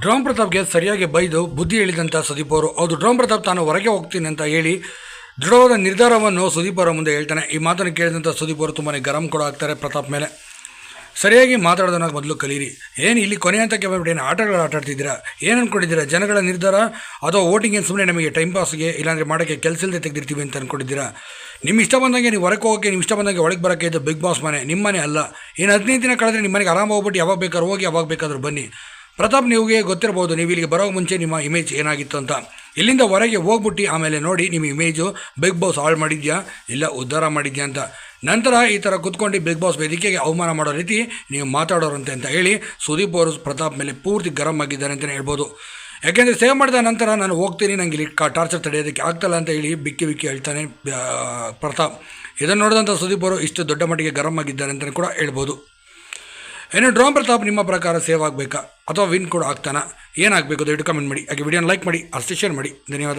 Drone ಪ್ರತಾಪ್ಗೆ ಸರಿಯಾಗಿ ಬೈದು ಬುದ್ಧಿ ಹೇಳಿದಂಥ ಸುದೀಪ್ ಅವರು. ಹೌದು ಡ್ರೋಮ್ ಪ್ರತಾಪ್ ತಾನು ಹೊರಗೆ ಹೋಗ್ತೀನಿ ಅಂತ ಹೇಳಿ ದೃಢವಾದ ನಿರ್ಧಾರವನ್ನು ಸುದೀಪ್ ಅವರ ಮುಂದೆ ಹೇಳ್ತಾನೆ. ಈ ಮಾತನ್ನು ಕೇಳಿದಂಥ ಸುದೀಪ್ ಅವರು ತುಂಬಾ ಗರಂ ಕೂಡ ಆಗ್ತಾರೆ ಪ್ರತಾಪ್ ಮೇಲೆ. ಸರಿಯಾಗಿ ಮಾತಾಡೋದನ್ನ ಮೊದಲು ಕಲೀರಿ. ಏನು ಇಲ್ಲಿ ಕೊನೆ ಅಂತ ಕೇಳ್ಬಿಟ್ಟು ಏನು ಆಟಗಳು ಆಟಾಡ್ತಿದ್ದೀರಾ ಏನು ಅಂದ್ಕೊಂಡಿದ್ದೀರಾ ಜನಗಳ ನಿರ್ಧಾರ? ಅಥವಾ ವೋಟಿಂಗ್ ಏನು ಸುಮ್ಮನೆ ನಮಗೆ ಟೈಮ್ ಪಾಸ್ಗೆ ಇಲ್ಲಾಂದರೆ ಮಾಡೋಕ್ಕೆ ಕೆಲಸ ಇಲ್ಲದೆ ತೆಗೆದಿರ್ತೀವಿ ಅಂತ ಅಂದ್ಕೊಂಡಿದ್ದೀರಾ ನಿಮ್ಮ ಇಷ್ಟ ಬಂದಂಗೆ ನೀವು ಹೊರಗೆ ಹೋಗೋಕ್ಕೆ ನಿಮ್ಮ ಇಷ್ಟ ಬಂದಂಗೆ ಒಳಗೆ ಬರೋಕ್ಕೆ ಇದು ಬಿಗ್ ಬಾಸ್ ಮನೆ. ನಿಮ್ಮ ಮನೆ ಅಲ್ಲ. ಏನು ಹದಿನೈದು ದಿನ ಕಳೆದ್ರೆ ನಿಮ್ಮನೆಗೆ ಆರಾಮ ಹೋಗ್ಬಿಟ್ಟು ಯಾವಾಗ ಬೇಕಾದ್ರೂ ಹೋಗಿ, ಯಾವಾಗ ಬೇಕಾದ್ರೂ ಬನ್ನಿ. ಪ್ರತಾಪ್ ನಿಮಗೆ ಗೊತ್ತಿರ್ಬೋದು ನೀವು ಇಲ್ಲಿಗೆ ಬರೋ ಮುಂಚೆ ನಿಮ್ಮ ಇಮೇಜ್ ಏನಾಗಿತ್ತು ಅಂತ. ಇಲ್ಲಿಂದ ಹೊರಗೆ ಹೋಗ್ಬಿಟ್ಟು ಆಮೇಲೆ ನೋಡಿ, ನಿಮ್ಮ ಇಮೇಜು ಬಿಗ್ ಬಾಸ್ ಹಾಳು ಮಾಡಿದ್ಯಾ? ಇಲ್ಲ ಉದ್ಧಾರ ಮಾಡಿದ್ಯಾ ಅಂತ. ನಂತರ ಈ ಥರ ಕುತ್ಕೊಂಡು ಬಿಗ್ ಬಾಸ್ ವೇದಿಕೆಗೆ ಅವಮಾನ ಮಾಡೋ ರೀತಿ ನೀವು ಮಾತಾಡೋರಂತೆ ಅಂತ ಹೇಳಿ ಸುದೀಪ್ ಅವರು ಪ್ರತಾಪ್ ಮೇಲೆ ಪೂರ್ತಿ ಗರಂ ಆಗಿದ್ದಾರೆ ಅಂತಲೇ ಹೇಳ್ಬೋದು. ಯಾಕೆಂದರೆ ಸೇವ್ ಮಾಡಿದ ನಂತರ ನಾನು ಹೋಗ್ತೀನಿ, ನಂಗೆ ಇಲ್ಲಿ ಕಾ ಟಾರ್ಚರ್ ತಡೆಯೋದಕ್ಕೆ ಆಗ್ತಲ್ಲ ಅಂತ ಹೇಳಿ ಬಿಕ್ಕಿ ಬಿಕ್ಕಿ ಹೇಳ್ತಾನೆ ಪ್ರತಾಪ್. ಇದನ್ನು ನೋಡಿದಂಥ ಸುದೀಪ್ ಅವರು ಇಷ್ಟು ದೊಡ್ಡ ಮಟ್ಟಿಗೆ ಗರಂ ಆಗಿದ್ದಾರೆ ಅಂತಲೇ ಕೂಡ ಹೇಳ್ಬೋದು. ಏನು ಡ್ರಾಮ್ ಪ್ರತಾಪ್ ನಿಮ್ಮ ಪ್ರಕಾರ ಸೇವ್ ಆಗಬೇಕಾ? ಅಥವಾ ವಿನ್ ಕೂಡ ಆಗ್ತಾನಾ? ಏನಾಗಬೇಕು? ದಯವಿಟ್ಟು ಕಮೆಂಟ್ ಮಾಡಿ. ಹಾಗೆ ವಿಡಿಯೋನ ಲೈಕ್ ಮಾಡಿ, ಅಷ್ಟೇ ಶೇರ್ ಮಾಡಿ. ಧನ್ಯವಾದ.